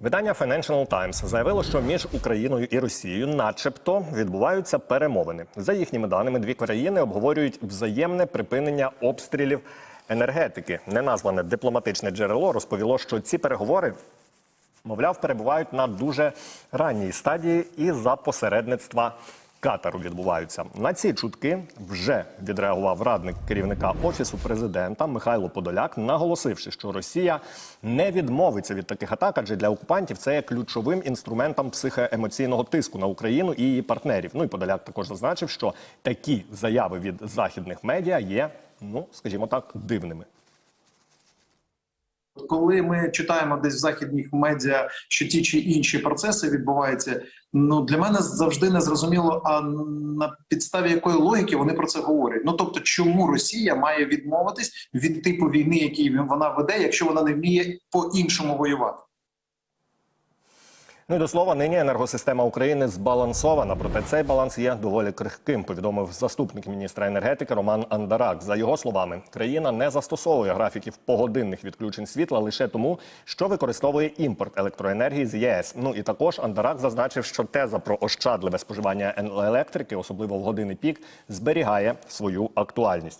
Видання Financial Times заявило, що між Україною і Росією, начебто, відбуваються перемовини. За їхніми даними, дві країни обговорюють взаємне припинення обстрілів енергетики. Неназване дипломатичне джерело розповіло, що ці переговори, мовляв, перебувають на дуже ранній стадії і за посередництва. Катару відбуваються на ці чутки. Вже відреагував радник керівника офісу президента Михайло Подоляк, наголосивши, що Росія не відмовиться від таких атак, адже для окупантів це є ключовим інструментом психоемоційного тиску на Україну і її партнерів. Ну і Подоляк також зазначив, що такі заяви від західних медіа є, ну скажімо так, дивними. Коли ми читаємо десь в західних медіа, що ті чи інші процеси відбуваються, ну для мене завжди не зрозуміло, а на підставі якої логіки вони про це говорять. Ну тобто, чому Росія має відмовитись від типу війни, який вона веде, якщо вона не вміє по-іншому воювати? Ну і до слова, нині енергосистема України збалансована, проте цей баланс є доволі крихким. Повідомив заступник міністра енергетики Роман Андарак. За його словами, країна не застосовує графіків погодинних відключень світла лише тому, що використовує імпорт електроенергії з ЄС. Ну і також Андарак зазначив, що теза про ощадливе споживання електрики, особливо в години пік, зберігає свою актуальність.